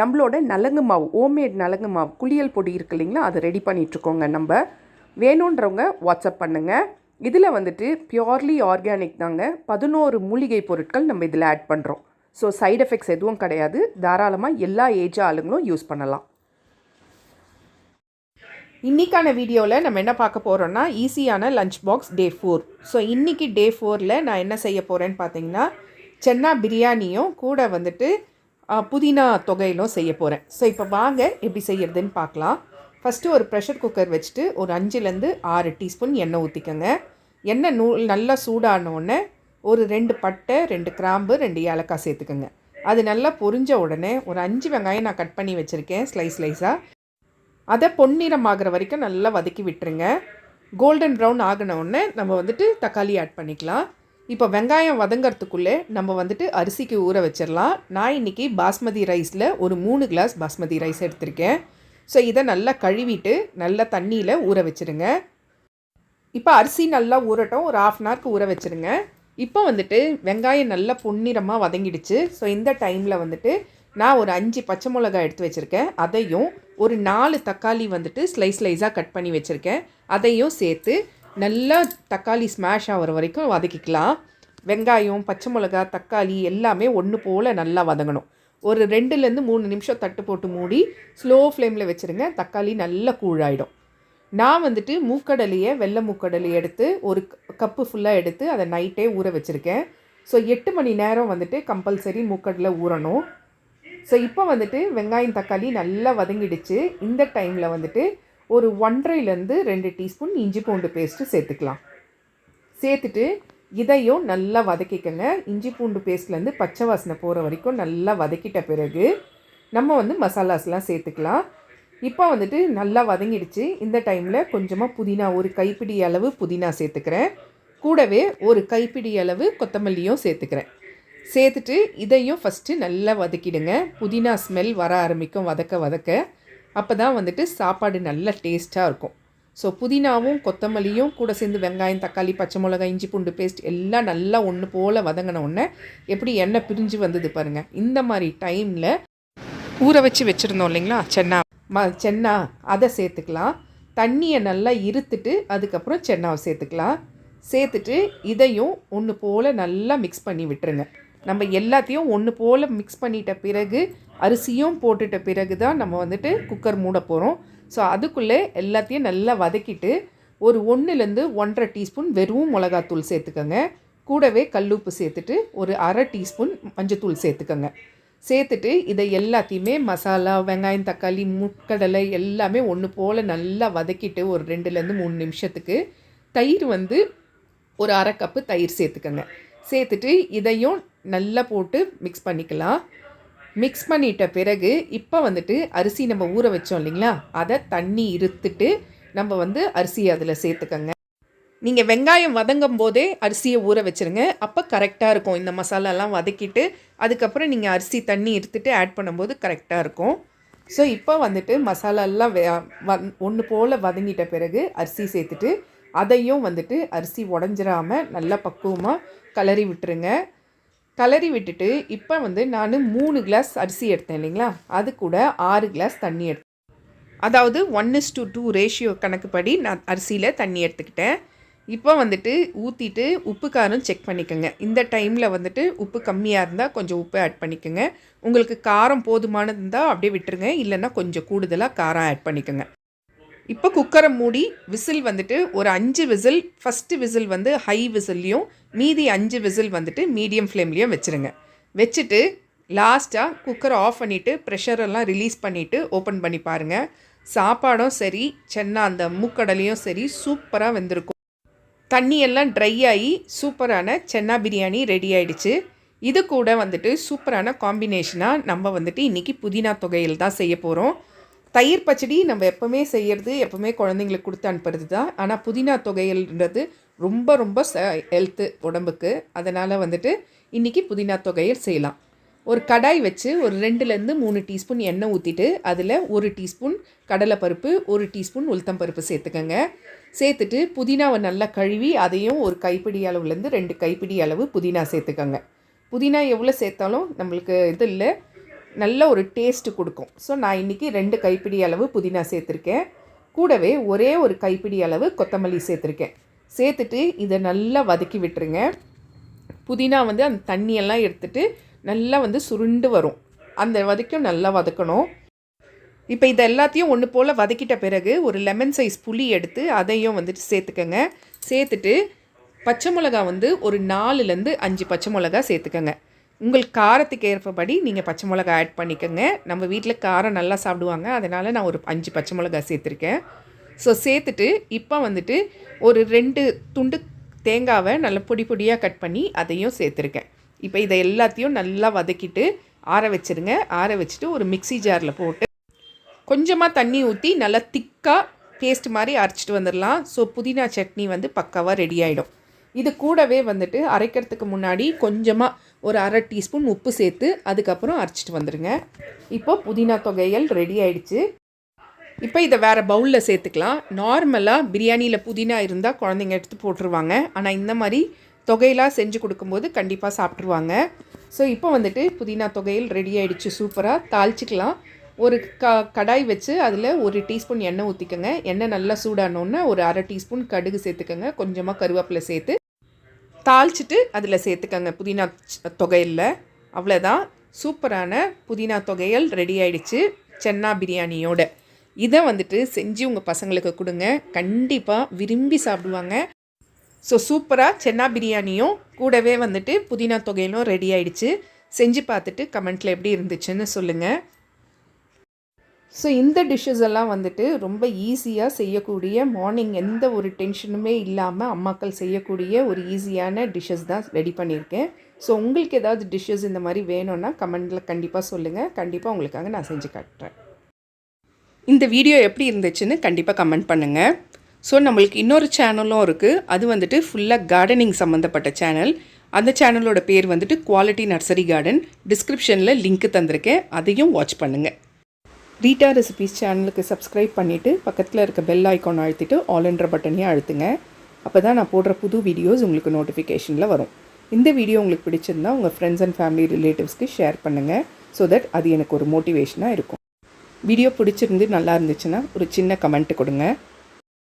நம்மளோட நலங்கு மாவு ஹோம்மேட் நலங்கு மாவு குளியல் பொடி இருக்கு இல்லைங்களா? அதை ரெடி பண்ணிகிட்ருக்கோங்க நம்ம. வேணுன்றவங்க வாட்ஸ்அப் பண்ணுங்கள் இதில் வந்துட்டு பியோர்லி ஆர்கானிக் தாங்க. பதினோரு மூலிகை பொருட்கள் நம்ம இதில் ஆட் பண்ணுறோம் ஸோ சைட் எஃபெக்ட்ஸ் எதுவும் கிடையாது. தாராளமாக எல்லா ஏஜ் ஆளுங்களும் யூஸ் பண்ணலாம். இன்றைக்கான வீடியோவில் நம்ம என்ன பார்க்க போகிறோன்னா ஈஸியான lunch box day four so இன்றைக்கி டே ஃபோரில் நான் என்ன செய்ய போகிறேன்னு பார்த்தீங்கன்னா சென்னா பிரியாணியும் கூட வந்துட்டு புதினா தொகையிலும் செய்ய போகிறேன் ஸோ இப்போ வாங்க எப்படி செய்கிறதுன்னு பார்க்கலாம். ஃபஸ்ட்டு ஒரு ப்ரெஷர் குக்கர் வச்சுட்டு ஒரு அஞ்சுலேருந்து ஆறு டீஸ்பூன் எண்ணெய் ஊற்றிக்கோங்க எண்ணெய் நூ நல்லா சூடான உடனே ஒரு ரெண்டு பட்டை ரெண்டு கிராம்பு ரெண்டு ஏலக்காய் சேர்த்துக்கோங்க. அது நல்லா பொரிஞ்ச உடனே ஒரு அஞ்சு வெங்காயம் நான் கட் பண்ணி வச்சுருக்கேன் ஸ்லைஸ் ஸ்லைஸாக அதை பொன்னிறம் ஆகிற வரைக்கும் நல்லா வதக்கி விட்டுருங்க. கோல்டன் ப்ரௌன் ஆகின உடனே நம்ம வந்துட்டு தக்காளி ஆட் பண்ணிக்கலாம். இப்போ வெங்காயம் வதங்கிறதுக்குள்ளே நம்ம வந்துட்டு அரிசிக்கு ஊற வச்சிடலாம் நான் இன்றைக்கி பாஸ்மதி ரைஸில் ஒரு மூணு கிளாஸ் பாஸ்மதி ரைஸ் எடுத்திருக்கேன். ஸோ இதை நல்லா கழுவிட்டு நல்லா தண்ணியில் ஊற வச்சுருங்க. இப்போ அரிசி நல்லா ஊறட்டும். ஒரு ஆஃப் அன் ஹவருக்கு ஊற வச்சுருங்க. இப்போ வந்துட்டு வெங்காயம் நல்லா பொன்னிறமாக வதங்கிடுச்சு. ஸோ இந்த டைமில் வந்துட்டு நான் ஒரு அஞ்சு பச்சை மிளகாய் எடுத்து வச்சுருக்கேன். அதையும் ஒரு நாலு தக்காளி வந்துட்டு ஸ்லைஸ் ஸ்லைஸாக கட் பண்ணி வச்சுருக்கேன். அதையும் சேர்த்து நல்லா தக்காளி ஸ்மாஷ் ஆகிற வரைக்கும் வதக்கிக்கலாம். வெங்காயம் பச்சை மிளகாய் தக்காளி எல்லாமே ஒன்று போல் நல்லா வதங்கணும். ஒரு ரெண்டுலேருந்து மூணு நிமிஷம் தட்டு போட்டு மூடி ஸ்லோ ஃப்ளேமில் வச்சுருங்க. தக்காளி நல்லா கூழாயிடும் நான் வந்துட்டு மூக்கடலையை வெள்ளை மூக்கடலையை எடுத்து ஒரு கப்பு ஃபுல்லாக எடுத்து அதை நைட்டே ஊற வச்சுருக்கேன். ஸோ எட்டு மணி நேரம் வந்துட்டு கம்பல்சரி மூக்கடலை ஊறணும். ஸோ இப்போ வந்துட்டு வெங்காயம் தக்காளி நல்லா வதங்கிடுச்சு. இந்த டைமில் வந்துட்டு ஒரு ஒன்றரைலேருந்து ரெண்டு டீஸ்பூன் இஞ்சி பூண்டு பேஸ்ட்டு சேர்த்துக்கலாம். சேர்த்துட்டு இதையும் நல்லா வதக்கிக்கங்க. இஞ்சி பூண்டு பேஸ்ட்லேருந்து பச்சை வாசனை போகிற வரைக்கும் நல்லா வதக்கிட்ட பிறகு நம்ம வந்து மசாலாஸ்லாம் சேர்த்துக்கலாம். இப்போ வந்துட்டு நல்லா வதங்கிடுச்சு. இந்த டைமில் கொஞ்சமாக புதினா ஒரு கைப்பிடி அளவு புதினா சேர்த்துக்கிறேன். கூடவே ஒரு கைப்பிடி அளவு கொத்தமல்லியும் சேர்த்துக்கிறேன். சேர்த்துட்டு இதையும் ஃபஸ்ட்டு நல்லா வதக்கிடுங்க. புதினா ஸ்மெல் வர ஆரம்பிக்கும். வதக்க வதக்க. அப்போ தான் வந்துட்டு சாப்பாடு நல்ல டேஸ்ட்டாக இருக்கும். ஸோ புதினாவும் கொத்தமல்லியும் கூட சேர்ந்து வெங்காயம் தக்காளி பச்சை மிளகாய் இஞ்சி பூண்டு பேஸ்ட் எல்லாம் நல்லா ஒன்று போல் வதங்கின உடனே எப்படி எண்ணெய் பிரிஞ்சு வந்தது பாருங்கள் இந்த மாதிரி டைமில் ஊற வச்சு வச்சுருந்தோம் இல்லைங்களா? சென்னா ம சென்னா அதை சேர்த்துக்கலாம். தண்ணியை நல்லா இருத்துட்டு அதுக்கப்புறம் சென்னாவை சேர்த்துக்கலாம். சேர்த்துட்டு இதையும் ஒன்று போல் நல்லா மிக்ஸ் பண்ணி விட்டுருங்க. நம்ம எல்லாத்தையும் ஒன்று போல் மிக்ஸ் பண்ணிட்ட பிறகு அரிசியும் போட்டுட்ட பிறகு தான் நம்ம வந்துட்டு குக்கர் மூட போகிறோம் ஸோ அதுக்குள்ளே எல்லாத்தையும் நல்லா வதக்கிட்டு ஒரு ஒன்றுலேருந்து ஒன்றரை டீஸ்பூன் வெறும் மிளகாத்தூள் சேர்த்துக்கோங்க. கூடவே கல்லுப்பு சேர்த்துட்டு ஒரு அரை டீஸ்பூன் மஞ்சத்தூள் சேர்த்துக்கோங்க. சேர்த்துட்டு இதை எல்லாத்தையுமே மசாலா வெங்காயம் தக்காளி முக்கடலை எல்லாமே ஒன்று போல் நல்லா வதக்கிட்டு ஒரு ரெண்டுலேருந்து மூணு நிமிஷத்துக்கு தயிர் வந்து ஒரு அரை கப்பு தயிர் சேர்த்துக்கோங்க. சேர்த்துட்டு இதையும் நல்லா போட்டு மிக்ஸ் பண்ணிக்கலாம். மிக்ஸ் பண்ணிட்ட பிறகு இப்போ வந்துட்டு அரிசி நம்ம ஊற வச்சோம் இல்லைங்களா? அதை தண்ணி இருத்துட்டு நம்ம வந்து அரிசியை அதில் சேர்த்துக்கோங்க. நீங்கள் வெங்காயம் வதங்கும் போதே அரிசியை ஊற வச்சுருங்க. அப்போ கரெக்டாக இருக்கும். இந்த மசாலாலாம் வதக்கிட்டு அதுக்கப்புறம் நீங்கள் அரிசி தண்ணி இருத்துட்டு ஆட் பண்ணும்போது கரெக்டாக இருக்கும். ஸோ இப்போ வந்துட்டு மசாலாலாம் ஒன்று போல் வதங்கிட்ட பிறகு அரிசி சேர்த்துட்டு அதையும் வந்துட்டு அரிசி உடஞ்சிராமல் நல்லா பக்குவமாக கலரி விட்டுருங்க. கலரி விட்டுட்டு இப்போ வந்து நான் மூணு கிளாஸ் அரிசி எடுத்தேன் இல்லைங்களா? அது கூட ஆறு கிளாஸ் தண்ணி எடுத்தேன். அதாவது one is to two ratio கணக்குப்படி நான் அரிசியில் தண்ணி எடுத்துக்கிட்டேன். இப்போ வந்துட்டு ஊற்றிட்டு உப்பு காரம் செக் பண்ணிக்கோங்க. இந்த டைமில் வந்துட்டு உப்பு கம்மியாக இருந்தால் கொஞ்சம் உப்பு ஆட் பண்ணிக்கோங்க. உங்களுக்கு காரம் போதுமானது இருந்தால் அப்படியே விட்டுருங்க. இல்லைன்னா கொஞ்சம் கூடுதலாக காரம் ஆட் பண்ணிக்கோங்க. இப்போ குக்கரை மூடி விசில் வந்துட்டு ஒரு அஞ்சு விசில் ஃபஸ்ட்டு விசில் வந்து ஹை விசில்லையும் மீதி அஞ்சு விசில் வந்துட்டு மீடியம் ஃப்ளேம்லேயும் வச்சுருங்க. வச்சுட்டு லாஸ்ட்டாக குக்கரை ஆஃப் பண்ணிவிட்டு ப்ரெஷரெல்லாம் ரிலீஸ் பண்ணிவிட்டு ஓப்பன் பண்ணி பாருங்கள் சாப்பாடும் சரி சென்னா அந்த மூக்கடலையும் சரி சூப்பராக வெந்திருக்கும். தண்ணியெல்லாம் ட்ரை ஆகி சூப்பரான சென்னா பிரியாணி ரெடி ஆயிடுச்சு. இது கூட வந்துட்டு சூப்பரான காம்பினேஷனாக நம்ம வந்துட்டு இன்றைக்கி புதினா தொகையில் தான் செய்ய போகிறோம் தயிர் பச்சடி நம்ம எப்போவுமே செய்கிறது எப்போவுமே குழந்தைங்களுக்கு கொடுத்து அனுப்புறது தான் ஆனால் புதினா தொகையல்ன்றது ரொம்ப ரொம்ப ச ஹெல்த்து உடம்புக்கு. அதனால் வந்துட்டு இன்றைக்கி புதினா தொகையல் செய்யலாம். ஒரு கடாய் வச்சு ஒரு ரெண்டுலேருந்து மூணு டீஸ்பூன் எண்ணெய் ஊற்றிட்டு அதில் ஒரு டீஸ்பூன் கடலைப்பருப்பு ஒரு டீஸ்பூன் உளுத்தம்பருப்பு சேர்த்துக்கோங்க. சேர்த்துட்டு புதினாவை நல்லா கழுவி அதையும் ஒரு கைப்பிடி அளவுலேருந்து ரெண்டு கைப்பிடி அளவு புதினா சேர்த்துக்கோங்க. புதினா எவ்வளோ சேர்த்தாலும் நம்மளுக்கு இது இல்லை. நல்ல ஒரு டேஸ்ட்டு கொடுக்கும். ஸோ நான் இன்றைக்கி ரெண்டு கைப்பிடி அளவு புதினா சேர்த்துருக்கேன். கூடவே ஒரே ஒரு கைப்பிடி அளவு கொத்தமல்லி சேர்த்துருக்கேன். சேர்த்துட்டு இதை நல்லா வதக்கி விட்டுருங்க. புதினா வந்து அந்த தண்ணியெல்லாம் எடுத்துட்டு நல்லா வந்து சுருண்டு வரும். அந்த வதக்கும் நல்லா வதக்கணும். இப்போ இது எல்லாத்தையும் ஒன்று போல் வதக்கிட்ட பிறகு ஒரு லெமன் சைஸ் புளி எடுத்து அதையும் வந்துட்டு சேர்த்துக்கங்க. சேர்த்துட்டு பச்சை மிளகா வந்து ஒரு நாலுலேருந்து அஞ்சு பச்சை மிளகா சேர்த்துக்கங்க. உங்களுக்கு காரத்துக்கு ஏற்பபடி நீங்கள் பச்சை மிளகா ஆட் பண்ணிக்கோங்க. நம்ம வீட்டில் காரம் நல்லா சாப்பிடுவாங்க. அதனால் நான் ஒரு அஞ்சு பச்சை மிளகா சேர்த்துருக்கேன். ஸோ சேர்த்துட்டு இப்போ வந்துட்டு ஒரு ரெண்டு துண்டு தேங்காவை நல்லா பொடி பொடியாக கட் பண்ணி அதையும் சேர்த்துருக்கேன். இப்போ இதை எல்லாத்தையும் நல்லா வதக்கிட்டு ஆற வச்சுருங்க. ஆற வச்சுட்டு ஒரு மிக்ஸி ஜாரில் போட்டு கொஞ்சமாக தண்ணி ஊற்றி நல்லா திக்காக பேஸ்ட் மாதிரி அரைச்சிட்டு வந்துடலாம் ஸோ புதினா சட்னி வந்து பக்காவாக ரெடி ஆகிடும் இது கூடவே வந்துட்டு அரைக்கிறதுக்கு முன்னாடி கொஞ்சமாக ஒரு அரை டீஸ்பூன் உப்பு சேர்த்து அதுக்கப்புறம் அரைச்சிட்டு வந்துடுங்க இப்போ புதினா தொகையல் ரெடி ஆயிடுச்சு. இப்போ இதை வேறு பவுலில் சேர்த்துக்கலாம். நார்மலாக பிரியாணியில் புதினா இருந்தால் குழந்தைங்க எடுத்து போட்டுருவாங்க. ஆனால் இந்த மாதிரி தொகையெல்லாம் செஞ்சு கொடுக்கும்போது கண்டிப்பாக சாப்பிட்ருவாங்க ஸோ இப்போ வந்துட்டு புதினா தொகையில் ரெடி ஆகிடுச்சு சூப்பராக தாளிச்சிக்கலாம். ஒரு க கடாய் வச்சு அதில் ஒரு டீஸ்பூன் எண்ணெய் ஊற்றிக்கோங்க எண்ணெய் நல்லா சூடானோன்னே ஒரு அரை டீஸ்பூன் கடுகு சேர்த்துக்கோங்க. கொஞ்சமாக கருவேப்பிலை சேர்த்து தாளிச்சிட்டு அதில் சேர்த்துக்கோங்க. புதினா தொகையில் அவ்வளோதான் சூப்பரான புதினா தொகையல் ரெடி ஆயிடுச்சு. சென்னா பிரியாணியோட. இதை வந்துட்டு செஞ்சு உங்கள் பசங்களுக்கு கொடுங்க. கண்டிப்பாக விரும்பி சாப்பிடுவாங்க. ஸோ சூப்பராக சென்னா பிரியாணியும் கூடவே வந்துட்டு புதினா தொகையிலும் ரெடி ஆயிடுச்சு. செஞ்சு பார்த்துட்டு கமெண்ட்டில் எப்படி இருந்துச்சுன்னு சொல்லுங்கள் ஸோ இந்த டிஷ்ஷஸ் எல்லாம் வந்துட்டு ரொம்ப ஈஸியாக செய்யக்கூடிய மார்னிங் எந்த ஒரு டென்ஷனுமே இல்லாமல் அம்மாக்கள் செய்யக்கூடிய ஒரு ஈஸியான டிஷ்ஷஸ் தான் ரெடி பண்ணியிருக்கேன். ஸோ உங்களுக்கு ஏதாவது டிஷ்ஷஸ் இந்த மாதிரி வேணும்னா கமெண்டில் கண்டிப்பாக சொல்லுங்கள் கண்டிப்பாக உங்களுக்காக நான் செஞ்சு காட்டுறேன். இந்த வீடியோ எப்படி இருந்துச்சுன்னு கண்டிப்பாக கமெண்ட் பண்ணுங்கள் ஸோ நம்மளுக்கு இன்னொரு சேனலும் இருக்குது அது வந்துட்டு ஃபுல்லாக கார்டனிங் சம்மந்தப்பட்ட சேனல் அந்த சேனலோட பேர் வந்துட்டு குவாலிட்டி நர்சரி கார்டன் டிஸ்கிரிப்ஷனில் லிங்க் தந்திருக்கேன். அதையும் வாட்ச் பண்ணுங்கள் ரீட்டா ரெசிபீஸ் சேனலுக்கு சப்ஸ்கிரைப் பண்ணிவிட்டு பக்கத்தில் இருக்க பெல் ஐக்கான் அழுத்திட்டு ஆல்ன்ற பட்டனையும் அழுத்துங்க. அப்போ தான் நான் போடுற புது வீடியோஸ் உங்களுக்கு நோட்டிஃபிகேஷனில் வரும். இந்த வீடியோ உங்களுக்கு பிடிச்சிருந்தா உங்கள் ஃப்ரெண்ட்ஸ் அண்ட் ஃபேமிலி ரிலேட்டிவ்ஸ்க்கு ஷேர் பண்ணுங்கள் ஸோ தட் அது எனக்கு ஒரு மோட்டிவேஷனாக இருக்கும். வீடியோ பிடிச்சிருந்து நல்லா இருந்துச்சுன்னா ஒரு சின்ன கமெண்ட் கொடுங்க.